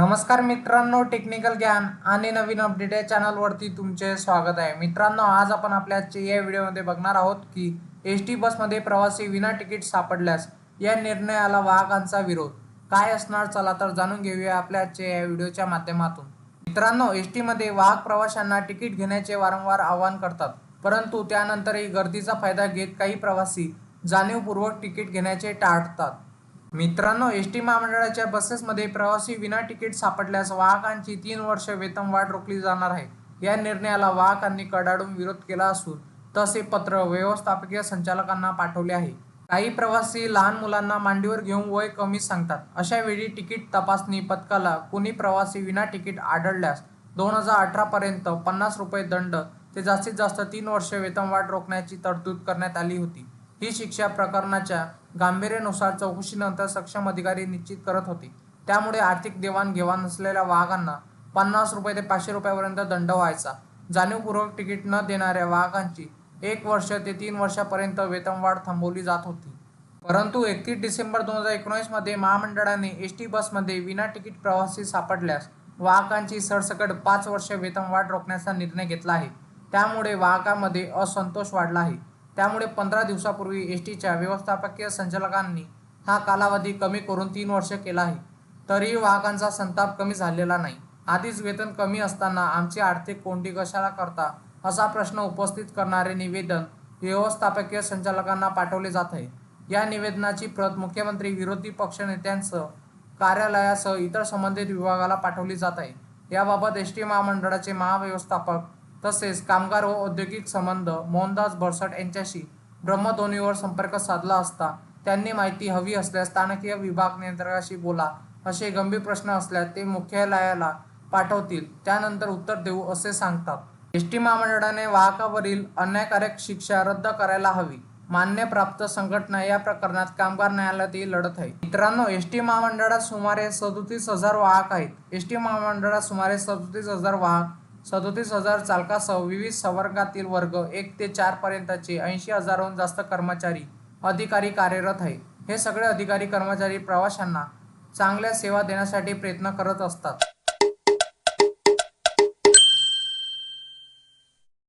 नमस्कार मित्रांनो टेक्निकल ज्ञान आणि नवीन अपडेट या चॅनलवरती तुमचे स्वागत आहे. मित्रांनो आज आपण आपल्या या व्हिडिओमध्ये बघणार आहोत की एस टी बसमध्ये प्रवासी विना तिकीट सापडल्यास या निर्णयाला वाहकांचा विरोध. काय असणार? चला तर जाणून घेऊया आपल्या या व्हिडिओच्या माध्यमातून. मित्रांनो एस टीमध्ये वाहक प्रवाशांना तिकीट घेण्याचे वारंवार आवाहन करतात. परंतु त्यानंतरही गर्दीचा फायदा घेत काही प्रवासी जाणीवपूर्वक तिकीट घेण्याचे टाळतात. मित्रांनो एस टी महामंडळाच्या बसेसमध्ये प्रवासी विना तिकीट सापडल्यास वाहकांची तीन वर्ष वेतन वाढ रोखली जाणार आहे. या निर्णयाला वाहकांनी कडाडून विरोध केला असून तसे पत्र व्यवस्थापकीय संचालकांना पाठवले आहे. काही प्रवासी लहान मुलांना मांडीवर घेऊन वय कमी सांगतात. अशा वेळी तिकीट तपासणी पथकाला कुणी प्रवासी विना तिकीट आढळल्यास दोन हजार अठरापर्यंत पन्नास रुपये दंड ते जास्तीत जास्त तीन वर्ष वेतनवाढ रोखण्याची तरतूद करण्यात आली होती. ही शिक्षा प्रकरणाच्या गांभीर्यानुसार चौकशीनंतर सक्षम अधिकारी निश्चित करत होते. त्यामुळे आर्थिक देवाणघेवाण नसलेल्या वाहकांना पन्नास रुपये ते पाचशे रुपयापर्यंत दंड व्हायचा. जाणीवपूर्वक तिकीट न देणाऱ्या वाहकांची एक वर्ष ते तीन वर्षापर्यंत वेतनवाढ थांबवली जात होती. परंतु एकतीस डिसेंबर दोन हजार एकोणीसमध्ये महामंडळाने एस टी बसमध्ये विना तिकीट प्रवासी सापडल्यास वाहकांची सरसकट पाच वर्ष वेतनवाढ रोखण्याचा निर्णय घेतला आहे. त्यामुळे वाहकांमध्ये असंतोष वाढला आहे. त्यामुळे पंधरा दिवसापूर्वी एस टीच्या व्यवस्थापकीय संचालकांनी हा कालावधी कमी करून तीन वर्ष केला आहे. तरीही वाहकांचा संताप कमी झालेला नाही. आधीच वेतन कमी असताना आमची आर्थिक कोंडी कशाला करता असा प्रश्न उपस्थित करणारे निवेदन व्यवस्थापकीय संचालकांना पाठवले जात आहे. या निवेदनाची प्रत मुख्यमंत्री विरोधी पक्षनेत्यांसह कार्यालयासह इतर संबंधित विभागाला पाठवली जात आहे. याबाबत एस टी महामंडळाचे महाव्यवस्थापक तसेच कामगार व औद्योगिक संबंध मोहनदास भरसट यांच्याशी ब्रह्मध्वनीवर संपर्क साधला असता त्यांनी माहिती हवी असल्यास स्थानकीय विभाग नियंत्रकाशी बोला असे गंभीर प्रश्न असल्यास ते मुख्यालयाला पाठवतील त्यानंतर उत्तर देऊ असे सांगतात. एस टी महामंडळाने वाहकावरील अन्यायकारक शिक्षा रद्द करायला हवी. मान्य प्राप्त संघटना या प्रकरणात कामगार न्यायालयातही लढत आहे. मित्रांनो एस टी महामंडळात सुमारे सदोतीस हजार वाहक आहेत. एस टी महामंडळात सुमारे सदोतीस हजार वाहक सदोतीस हजार चालकासह विविध संवर्गातील वर्ग एक ते चार पर्यंतचे ऐंशी हजारहून जास्त कर्मचारी अधिकारी कार्यरत आहे हे सगळे अधिकारी कर्मचारी प्रवाशांना चांगल्या सेवा देण्यासाठी प्रयत्न करत असतात.